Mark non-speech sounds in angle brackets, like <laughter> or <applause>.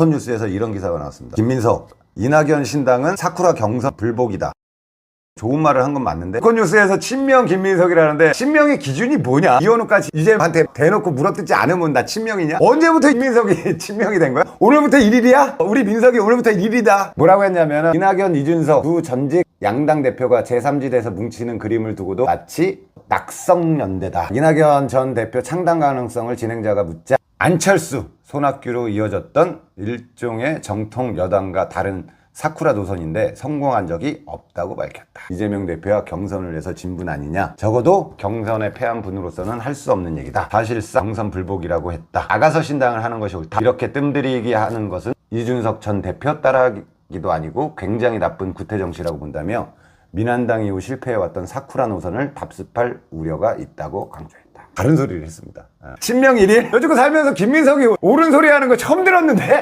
조건 뉴스에서 이런 기사가 나왔습니다. 김민석, 이낙연 신당은 사쿠라 경선 불복이다. 좋은 말을 한 건 맞는데 조건 뉴스에서 친명 김민석이라는데 친명의 기준이 뭐냐? 이현우까지 이제한테 대놓고 물어뜯지 않으면 나 친명이냐? 언제부터 김민석이 <laughs> 친명이 된 거야? 오늘부터 1일이야? 우리 민석이 오늘부터 1일이다. 뭐라고 했냐면 이낙연, 이준석 두 전직 양당 대표가 제3지대에서 뭉치는 그림을 두고도 마치 낙성연대다. 이낙연 전 대표 창당 가능성을 진행자가 묻자 안철수, 손학규로 이어졌던 일종의 정통 여당과 다른 사쿠라 노선인데 성공한 적이 없다고 밝혔다. 이재명 대표와 경선을 해서 진분 아니냐? 적어도 경선에 패한 분으로서는 할 수 없는 얘기다. 사실상 경선 불복이라고 했다. 나가서 신당을 하는 것이 옳다. 이렇게 뜸들이게 하는 것은 이준석 전 대표 따라기도 아니고 굉장히 나쁜 구태 정치라고 본다며 민한당 이후 실패해왔던 사쿠라 노선을 답습할 우려가 있다고 강조했다. 다른 소리를 했습니다. 친명 1일? 여지껏 살면서 김민석이 옳은 소리 하는 거 처음 들었는데?